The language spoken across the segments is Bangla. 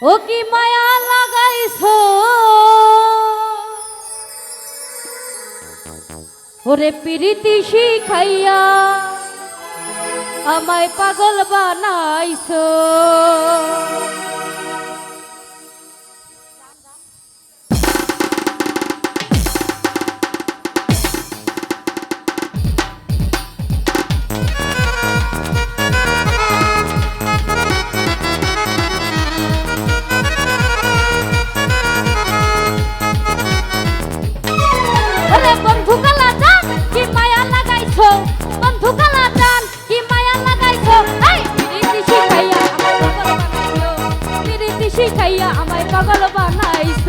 ও কি মায়া লাগাইছ? ওরে প্রীতি শিখাইয়া আমায় পাগল বানাইছ।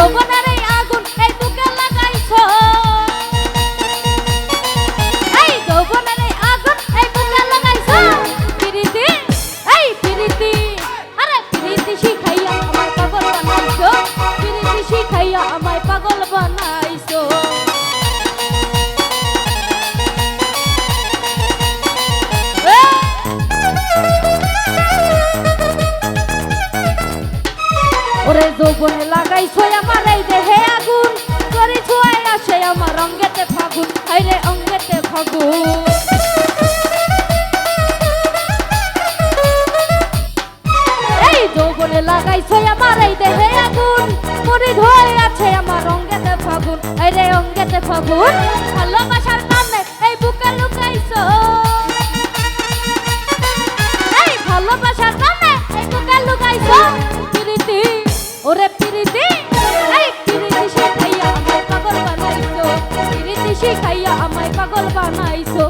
có vấp ওরে যৌবনে লাগাইছো আমার এই দেহে আগুন। করি ছুয়াই আসে আমার অঙ্গেতে ফাগুন। হাইরে অঙ্গেতে ফাগুন। এই যৌবনে লাগাইছো আমার এই দেহে আগুন। করি ধরে আছে আমার অঙ্গেতে ফাগুন। হাইরে অঙ্গেতে ফাগুন। ভালোবাসার শিখাইয়া আমায় পাগল বানাইছো